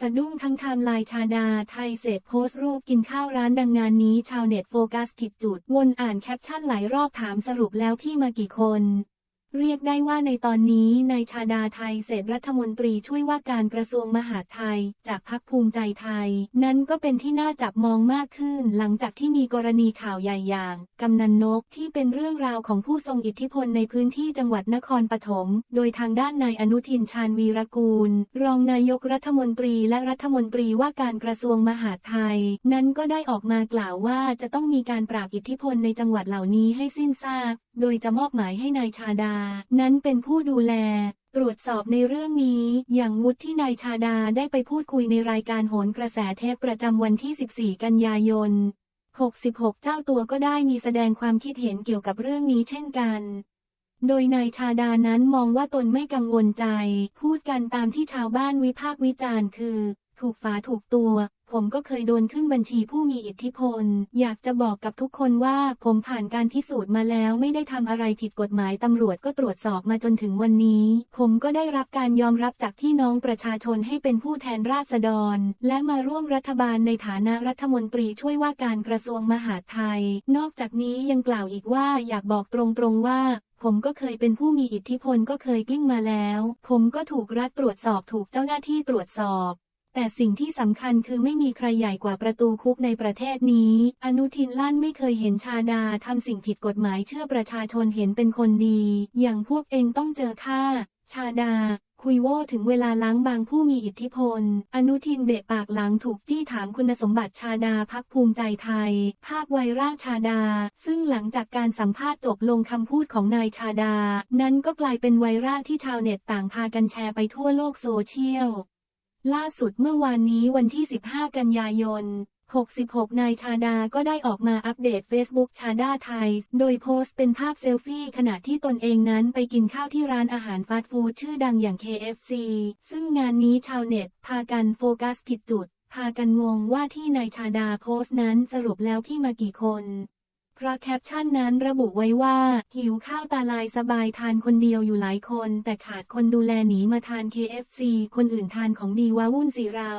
สะดุ้งทั้งไทม์ไลน์ชาดาไทยเศษโพสต์รูปกินข้าวร้านดังงานนี้ชาวเน็ตโฟกัสผิดจุด วนอ่านแคปชั่นหลายรอบถามสรุปแล้วพี่มากี่คน เรียกได้ว่าในตอนนี้นายชาดาไทยเศษรัฐมนตรีช่วยว่าการกระทรวงมหาดไทย จากพักภูมิใจไทย นั้นก็เป็นที่น่าจับมองมากขึ้น หลังจากที่มีกรณีข่าวใหญ่อย่าง กำนันนกที่เป็นเรื่องราวของผู้ทรงอิทธิพลในพื้นที่จังหวัดนครปฐมโดยทางด้านนายอนุทินชาญวีรกูล รองนายกรัฐมนตรีและรัฐมนตรีว่าการกระทรวงมหาดไทย นั้นก็ได้ออกมากล่าวว่าจะต้องมีการปราบอิทธิพลในจังหวัดเหล่านี้ให้สิ้นซาก โดยจะมอบหมายให้นายชาดา นั้นเป็นผู้ดูแล ตรวจสอบในเรื่องนี้ อย่างวุฒิที่นายชาดาได้ไปพูดคุยในรายการโหนกระแสเทปประจำวันที่ 14 กันยายน 66 เจ้าตัวก็ได้มีแสดงความคิดเห็นเกี่ยวกับเรื่องนี้เช่นกันโดยนายชาดานั้นมองว่าตนไม่กังวลใจ พูดกันตามที่ชาวบ้านวิพากษ์วิจารณ์คือ ถูกฝาถูกตัว ผมก็เคยโดนขึ้นบัญชีผู้มีอิทธิพล อยากจะบอกกับทุกคนว่าผมผ่านการพิสูจน์มาแล้วไม่ได้ทำอะไรผิดกฎหมายตำรวจก็ตรวจสอบมาจนถึงวันนี้ ผมก็ได้รับการยอมรับจากพี่น้องประชาชนให้เป็นผู้แทนราษฎร และมาร่วมรัฐบาลในฐานะรัฐมนตรีช่วยว่าการกระทรวงมหาดไทย นอกจากนี้ยังกล่าวอีกว่าอยากบอกตรงๆว่าผมก็เคยเป็นผู้มีอิทธิพลก็เคยกลิ้งมาแล้ว ผมก็ถูกรัฐตรวจสอบถูกเจ้าหน้าที่ตรวจสอบ แต่สิ่งที่สำคัญคือไม่มีใครใหญ่กว่าประตูคุกในประเทศนี้ อนุทินลั่นไม่เคยเห็นชาดาทำสิ่งผิดกฎหมายเชื่อประชาชนเห็นเป็นคนดี อย่างพวกเองต้องเจอค่า ชาดา คุยโว่ถึงเวลาล้างบางผู้มีอิทธิพล อนุทินเบะปากหลังถูกจี้ถามคุณสมบัติชาดาพักภูมิใจไทย ภาพไวรัลชาดา ซึ่งหลังจากการสัมภาษณ์จบลงคำพูดของนายชาดา นั้นก็กลายเป็นไวรัลที่ชาวเน็ตต่างพากันแชร์ไปทั่วโลกโซเชียล ล่าสุดเมื่อวานนี้วันที่ 15 กันยายน 66 นายชาดาก็ได้ออกมาอัปเดต Facebook ชาดาไทย โดยโพสต์เป็นภาพเซลฟี่ขณะที่ตนเองนั้นไปกินข้าวที่ร้านอาหารฟาสต์ฟู้ดชื่อดังอย่าง KFC ซึ่งงานนี้ชาวเน็ต พากันโฟกัสผิดจุด พากันงงว่าที่นายชาดาโพสต์นั้นสรุปแล้วพี่มากี่คน เพราะแคปชั่นนั้นระบุไว้ว่า หิวข้าวตาลายสบายทานคนเดียวอยู่หลายคน แต่ขาดคนดูแลหนีมาทาน KFC คนอื่นทานของดีว้าวุ่นสิเรา